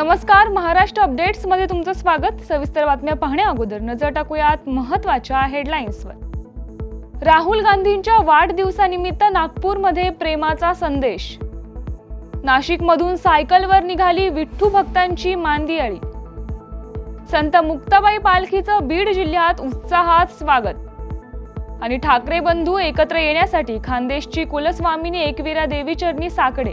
नमस्कार महाराष्ट्र अपडेट्समध्ये तुमचं स्वागत. सविस्तर बातम्या पाहण्या अगोदर. नजर टाकूयात महत्त्वाच्या हेडलाईन्सवर. राहुल गांधींच्या वाढदिवसानिमित्त नागपूरमध्ये प्रेमाचा संदेश. नाशिकमधून सायकलवर निघाली विठ्ठू भक्तांची मांदियाळी. संत मुक्ताबाई पालखीचं बीड जिल्ह्यात उत्साहात स्वागत. आणि ठाकरे बंधू एकत्र येण्यासाठी खानदेशची कुलस्वामिनी एकवीरा देवी चरणी साकडे.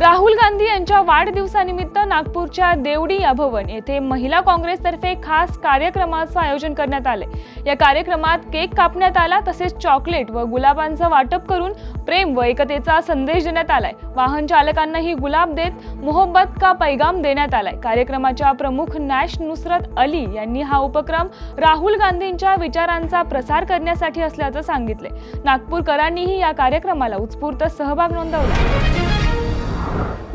राहुल गांधी यांच्या वाढदिवसानिमित्त नागपूरच्या देवडी या भवन येथे महिला काँग्रेसतर्फे खास कार्यक्रमाचं आयोजन करण्यात आले या कार्यक्रमात केक कापण्यात आला तसेच चॉकलेट व गुलाबांचं वाटप करून प्रेम व एकतेचा संदेश देण्यात आलाय. वाहन चालकांनाही गुलाब देत मोहब्बत का पैगाम देण्यात आलाय. कार्यक्रमाच्या प्रमुख नॅश नुसरत अली यांनी हा उपक्रम राहुल गांधींच्या विचारांचा प्रसार करण्यासाठी असल्याचं सांगितले नागपूरकरांनीही या कार्यक्रमाला उत्स्फूर्त सहभाग नोंदवला.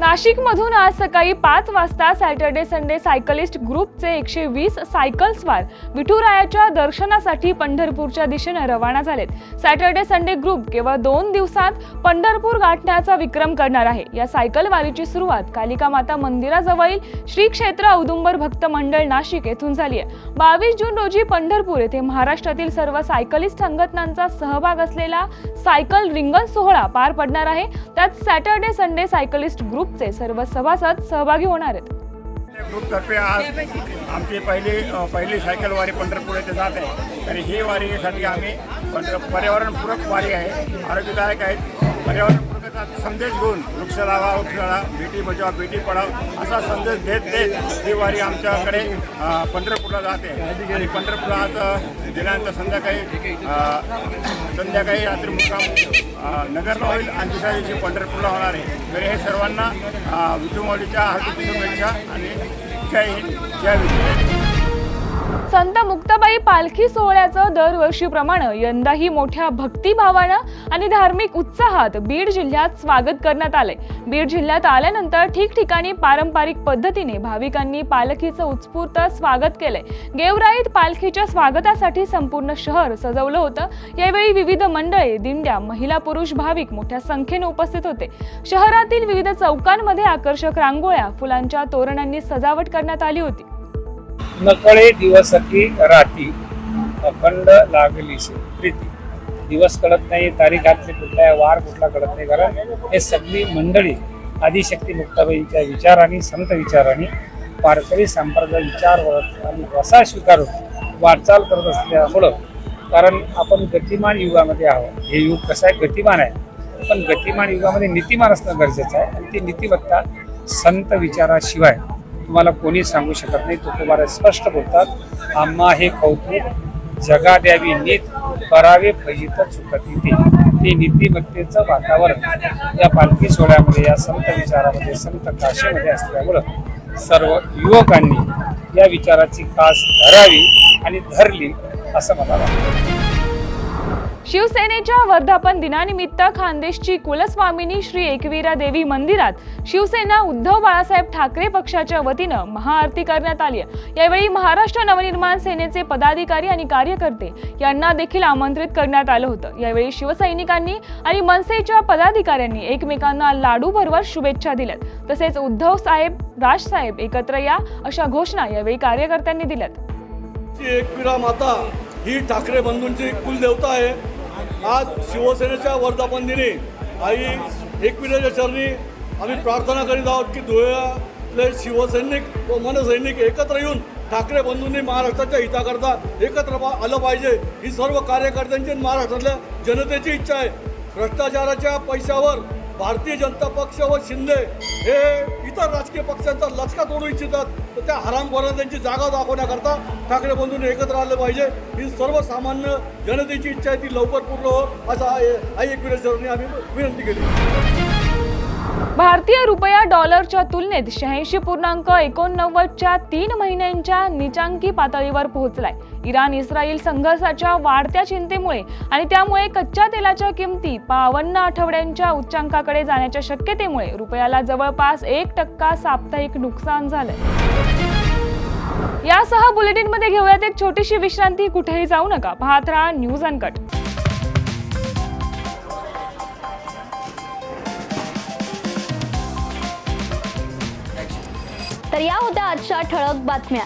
नाशिकमधून आज सकाळी पाच वाजता सॅटर्डे संडे सायकलिस्ट ग्रुपचे एकशे वीस सायकलस्वार विठुरायाच्या दर्शनासाठी पंढरपूरच्या दिशेने रवाना झालेत. सॅटर्डे संडे ग्रुप केवळ दोन दिवसात पंढरपूर गाठण्याचा विक्रम करणार आहे. या सायकल वारीची सुरुवात कालिका माता मंदिराजवळील श्री क्षेत्र औदुंबर भक्त मंडळ नाशिक येथून झाली आहे. बावीस जून रोजी पंढरपूर येथे महाराष्ट्रातील सर्व सायकलिस्ट संघटनांचा सहभाग असलेला सायकल रिंगण सोहळा पार पडणार आहे. त्यात सॅटर्डे संडे सायकलिस्ट ग्रुप ग्रुपचे सर्व सभासद सहभागी होणार आहेत. ग्रुपतर्फे आज आमची पहिली पहिली सायकल वारी पंढरपूर येथे जात आहे. आणि ही वारीसाठी आम्ही पर्यावरणपूरक वारी आहे. आरोग्यदायक आहेत. पर्यावरण संदेश घेऊन वृक्ष लावा वृक्ष लावा बेटी बचाव बेटी पढाव असा संदेश देत देत ही वारी आमच्याकडे पंढरपूरला जाते. आणि पंढरपुरात आज संध्याकाळी संध्याकाळी रात्री मुक्काम नगरला होईल. आणि दुसऱ्या दिवशी पंढरपूरला होणार आहे. तर हे सर्वांना अ, विठुमाऊलीच्या हार्दिक शुभेच्छा आणि जय हिंद जय विठ्ठल. संत मुक्ताबाई पालखी सोहळ्याचं दरवर्षीप्रमाणे यंदाही मोठ्या भक्तिभावानं आणि धार्मिक उत्साहात बीड जिल्ह्यात स्वागत करण्यात आलंय. बीड जिल्ह्यात आल्यानंतर ठिकठिकाणी पारंपरिक पद्धतीने भाविकांनी पालखीचं उत्स्फूर्त स्वागत केलंय. गेवराईत पालखीच्या स्वागतासाठी संपूर्ण शहर सजवलं होतं. यावेळी विविध मंडळे दिंड्या महिला पुरुष भाविक मोठ्या संख्येने उपस्थित होते. शहरातील विविध चौकांमध्ये आकर्षक रांगोळ्या फुलांच्या तोरणांनी सजावट करण्यात आली होती. नकळे दिवसकी राती अखंड लागलीशी प्रीती. दिवस कळत नाही तारीख आतली कुठला आहे वार कुठला कळत नाही. कारण हे सगळी मंडळी आदिशक्ती मुक्ताबाईच्या विचाराने संत विचाराने वारकरी संप्रदाय विचार आणि वसा स्वीकारून वाटचाल करत असल्यामुळं कारण आपण गतिमान युगामध्ये आहोत. हे युग कसं आहे? गतिमान आहे. पण गतिमान युगामध्ये नीतिमान असणं गरजेचं आहे. आणि ती नीतिमत्ता संत विचाराशिवाय तुम्हाला कोणी सांगू शकत नाही. तुकोबारा स्पष्ट बोलतात आम्हा हे कौतुक जगा द्यावी नीत करावे फजित चुकती ते. ते नीतिमत्तेचं वातावरण या पालखी सोहळ्यामध्ये या संत विचारामध्ये संत काशीमध्ये असल्यामुळं सर्व युवकांनी या विचाराची कास धरावी आणि धरली असं मला वाटतं. शिवसेनेच्या वर्धापन दिनानिमित्त खानदेशची कुलस्वामिनी श्री एकवीरा देवी मंदिरात शिवसेना उद्धव बाळासाहेब ठाकरे पक्षाच्या वतीनं महाआरती करण्यात आली आहे. यावेळी महाराष्ट्र नवनिर्माण सेनेचे पदाधिकारी आणि कार्यकर्ते यांना देखील आमंत्रित करण्यात आलं होतं. यावेळी शिवसैनिकांनी आणि मनसेच्या पदाधिकाऱ्यांनी एकमेकांना लाडू भरवत शुभेच्छा दिल्यात. तसेच उद्धव साहेब राजसाहेब एकत्र या अशा घोषणा यावेळी कार्यकर्त्यांनी दिल्यात. एकवीरा माता ही ठाकरे बंधूंची कुलदेवता आहे. आज शिवसेनेच्या वर्धापन दिनी आई एकविराच्या चरणी आम्ही प्रार्थना करीत आहोत की धुळ्यातले शिवसैनिक व मनसैनिक एकत्र येऊन ठाकरे बंधूंनी महाराष्ट्राच्या हिताकरता एकत्र आलं पाहिजे. ही सर्व कार्यकर्त्यांची महाराष्ट्रातल्या जनतेची इच्छा आहे. भ्रष्टाचाराच्या पैशावर भारतीय जनता पक्ष व शिंदे हे इतर राजकीय पक्षांचा लचका तोडू इच्छितात. तर त्या हरामखोरांना त्यांची जागा दाखवण्याकरता ठाकरे बंधूंनी एकत्र आलं पाहिजे. ही सर्वसामान्य जनतेची इच्छा आहे ती लवकर पूर्ण हो असं आई- आई आम्ही विनंती केली. भारतीय रुपया डॉलरच्या तुलनेत शहाऐंशी पूर्णांक एकोणनव्वदच्या तीन महिन्यांच्या निचांकी पातळीवर पोहोचलाय. इराण इस्रायल संघर्षाच्या वाढत्या चिंतेमुळे आणि त्यामुळे कच्च्या तेलाच्या किमती बावन्न आठवड्यांच्या उच्चांकाकडे जाण्याच्या शक्यतेमुळे रुपयाला जवळपास एक टक्का साप्ताहिक नुकसान झालंय. यासह बुलेटिनमध्ये घेऊयात एक छोटीशी विश्रांती. कुठेही जाऊ नका. पाहत राहा न्यूज अनकट. तर या होत्या आजच्या ठळक बातम्या.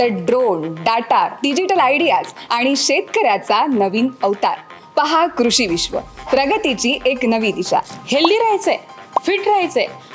तर ड्रोन डाटा डिजिटल आयडियाज आणि शेतकऱ्याचा नवीन अवतार. पहा कृषी विश्व. प्रगतीची एक नवी दिशा. हेल्दी राहायचंय फिट राहायचंय.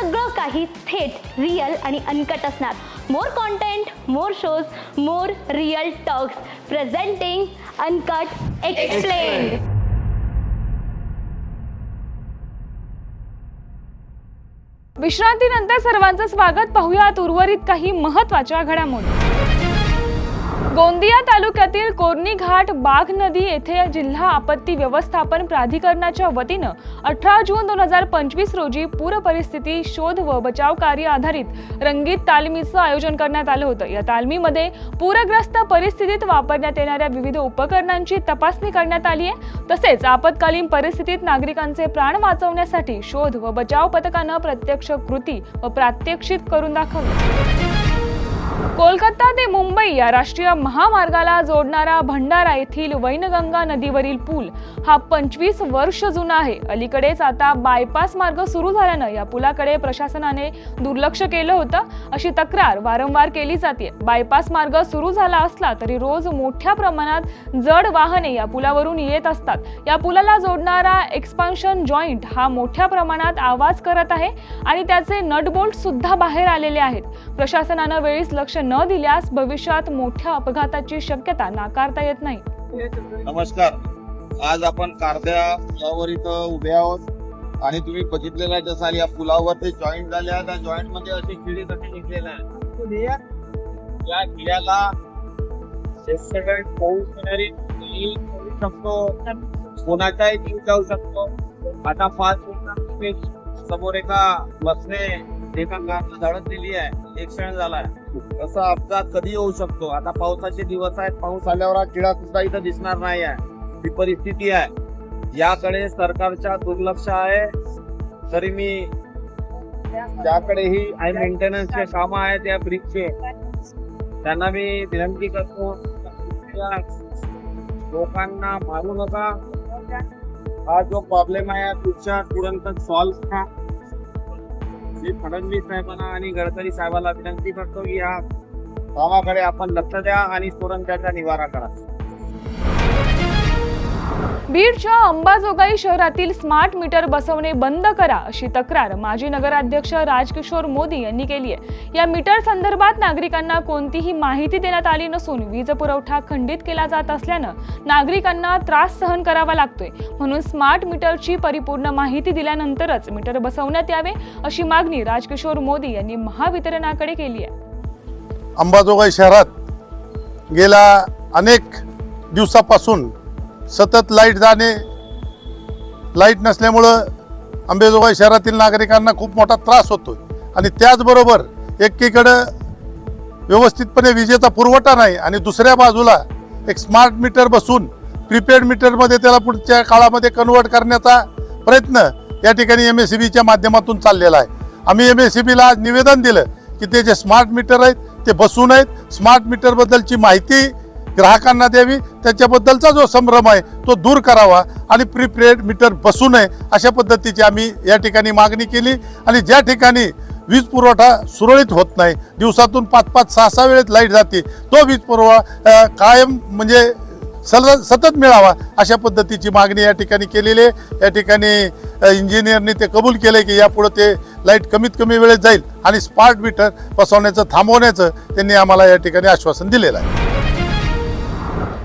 सगळं काही थेट रिअल आणि अनकट असणार. More content more shows more real talks presenting uncut explain विश्रांतीनंतर सर्वांचं स्वागत. पाहूयात उर्वरित काही महत्त्वाच्या घडामोडी. गोंदिया तालुक्यातील कोरणी घाट बाघ नदी येथे जिल्हा आपत्ती व्यवस्थापन प्राधिकरणाच्या वतीनं अठरा जून दोन हजार पंचवीस रोजी पूर परिस्थिती शोध व बचाव कार्य आधारित रंगीत तालमीचं आयोजन करण्यात आलं होतं. या तालमीमध्ये पूरग्रस्त परिस्थितीत वापरण्यात येणाऱ्या विविध उपकरणांची तपासणी करण्यात आली आहे. तसेच आपत्कालीन परिस्थितीत नागरिकांचे प्राण वाचवण्यासाठी शोध व बचाव पथकानं प्रत्यक्ष कृती व प्रात्यक्षिक करून दाखवलं. कोलकाता ते मुंबई या राष्ट्रीय महामार्गाला जोडणारा भंडारा येथील वैनगंगा नदीवरील पूल हा पंचवीस वर्ष जुना आहे. अलीकडेच आता बायपास मार्ग सुरू झाल्यानं या पुलाकडे प्रशासनाने दुर्लक्ष केलं होतं. अशी तक्रार वारंवार केली जाते. बायपास मार्ग सुरू झाला असला तरी रोज मोठ्या प्रमाणात जड वाहने या पुलावरून येत असतात. या पुलाला जोडणारा एक्सपान्शन जॉईंट हा मोठ्या प्रमाणात आवाज करत आहे आणि त्याचे नटबोल्ट सुद्धा बाहेर आलेले आहेत. प्रशासनानं वेळीच लक्ष न दिल्यास भविष्यात मोठ्या अपघाताची शक्यता नाकारता येत नाही. नमस्कार. आज आपण कारद्या पुलावर इथं उभे आहोत. आणि तुम्ही बघितलेलं आहे जसं या पुलावर ते जॉईंट झाले त्या जॉईंटमध्ये असे खिळे कसे निघलेले आहे या किड्याला शेतकरी पाऊस येणारी शकतो. कोणाचाही जीव जाऊ शकतो. आता पाच समोर एका बसने एका गाडीला धडक दिली आहे. एक क्षण झालाय असा अपघात कधी होऊ शकतो? आता पावसाचे दिवस आहेत पाऊस आल्यावर हा किडा सुद्धा इथं दिसणार नाही आहे. ही परिस्थिती आहे. याकडे सरकारच्या दुर्लक्ष आहे. तरी मी त्याकडेही आय मेंटेनन्सचे काम आहेत या ब्रिजचे त्यांना मी विनंती करतो. लोकांना मारू नका. हा जो प्रॉब्लेम आहे तुमच्या तुरंत सॉल्व्ह करा फडणवीस साहेबांना आणि गडकरी साहेबांना विनंती करतो की या कामाकडे आपण लक्ष द्या आणि तुरंत त्याचा निवारा करा. बीडच्या अंबाजोगाई शहरातील स्मार्ट मीटर बसवणे बंद करा अशी तक्रार माजी नगराध्यक्ष राजकिशोर मोदी यांनी केली आहे. या मीटर संदर्भात नागरिकांना कोणतीही माहिती देण्यात आली नसून वीज पुरवठा खंडित केला जात असल्यानं नागरिकांना त्रास सहन करावा लागतोय. म्हणून स्मार्ट मीटरची परिपूर्ण माहिती दिल्यानंतरच मीटर बसवण्यात यावे अशी मागणी राजकिशोर मोदी यांनी महावितरणाकडे केली आहे. अंबाजोगाई शहरात गेल्या अनेक दिवसापासून सतत लाइट जाणे लाइट नसल्यामुळं अंबेजोगाई शहरातील नागरिकांना खूप मोठा त्रास होतो आणि त्याचबरोबर एकीकडं व्यवस्थितपणे विजेचा पुरवठा नाही आणि दुसऱ्या बाजूला एक स्मार्ट मीटर बसून प्रीपेड मीटरमध्ये त्याला पुढच्या काळामध्ये कन्वर्ट करण्याचा प्रयत्न या ठिकाणी एम एस सी बीच्या माध्यमातून चाललेला आहे. आम्ही एम एस सी बीला आज निवेदन दिलं की ते जे स्मार्ट मीटर आहेत ते बसून आहेत. स्मार्ट मीटरबद्दलची माहिती ग्राहकांना द्यावी. त्याच्याबद्दलचा जो संभ्रम आहे तो दूर करावा आणि प्रीपेड मीटर बसू नये अशा पद्धतीची आम्ही या ठिकाणी मागणी केली आणि ज्या ठिकाणी वीज पुरवठा सुरळीत होत नाही दिवसातून पाच पाच सहा सहा वेळेत लाइट जाते तो वीज पुरवठा कायम म्हणजे सल सतत मिळावा अशा पद्धतीची मागणी या ठिकाणी केलेली आहे. या ठिकाणी इंजिनियरने ते कबूल केले की यापुढं ते लाइट कमीत कमी वेळेत जाईल आणि स्मार्ट मीटर बसवण्याचं थांबवण्याचं त्यांनी आम्हाला या ठिकाणी आश्वासन दिलेलं आहे.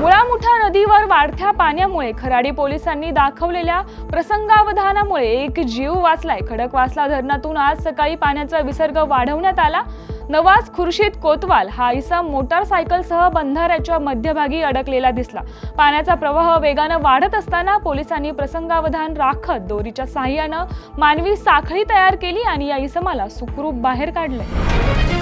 मुळामुठा नदीवर वाढत्या पाण्यामुळे खराडी पोलिसांनी दाखवलेल्या प्रसंगावधानामुळे एक जीव वाचलाय. खडकवासला धरणातून आज सकाळी पाण्याचा विसर्ग वाढवण्यात आला. नवाज खुर्शीद कोतवाल हा इसम मोटारसायकलसह बंधाऱ्याच्या मध्यभागी अडकलेला दिसला. पाण्याचा प्रवाह वेगानं वाढत असताना पोलिसांनी प्रसंगावधान राखत दोरीच्या साह्यानं मानवी साखळी तयार केली आणि या इसमाला सुखरूप बाहेर काढलं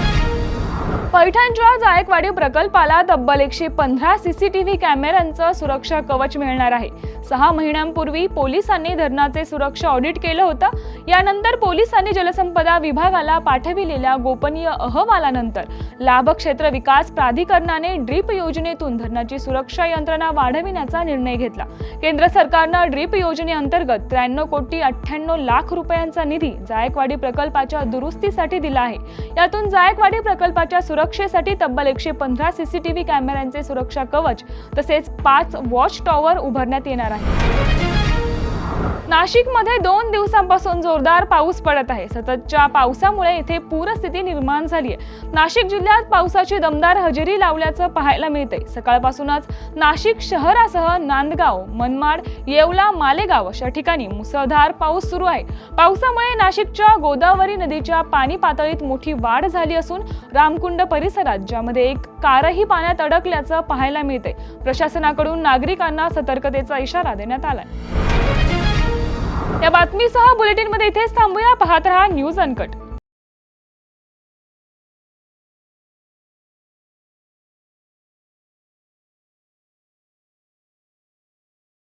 पैठणच्या जायकवाडी प्रकल्पाला तब्बल एकशे पंधरा सीसीटीव्ही कॅमेऱ्यांचं सुरक्षा कवच मिळणार आहे. सहा महिन्यांपूर्वी पोलिसांनी धरणाचे सुरक्षा ऑडिट केलं होतं. यानंतर पोलिसांनी जलसंपदा विभागाला पाठविलेल्या गोपनीय अहवालानंतर लाभक्षेत्र विकास प्राधिकरणाने ड्रीप योजनेतून धरणाची सुरक्षा यंत्रणा वाढविण्याचा निर्णय घेतला. केंद्र सरकारनं ड्रीप योजनेअंतर्गत त्र्याण्णव कोटी अठ्ठ्याण्णव लाख रुपयांचा निधी जायकवाडी प्रकल्पाच्या दुरुस्तीसाठी दिला आहे. यातून जायकवाडी प्रकल्पाच्या सुरक्षेसाठी तब्बल एकशे पंधरा सीसीटीव्ही कॅमेऱ्यांचे सुरक्षा कवच तसेच पाच वॉच टॉवर उभारण्यात येणार आहे नाशिकमध्ये दोन दिवसांपासून जोरदार पाऊस पडत आहे. सततच्या पावसामुळे इथे पूरस्थिती निर्माण झाली आहे नाशिक जिल्ह्यात पावसाची दमदार हजेरी लावल्याचं पाहायला मिळते सकाळपासूनच नाशिक शहरासह नांदगाव मनमाड येवला मालेगाव अशा ठिकाणी मुसळधार पाऊस सुरू आहे. पावसामुळे नाशिकच्या गोदावरी नदीच्या पाणी पातळीत मोठी वाढ झाली असून रामकुंड परिसरात ज्यामध्ये एक कारही पाण्यात अडकल्याचं पाहायला मिळते प्रशासनाकडून नागरिकांना सतर्कतेचा इशारा देण्यात आलाय. या बातमीसह बुलेटिनमध्ये इथेच थांबूया. पाहत रहा न्यूज अनकट.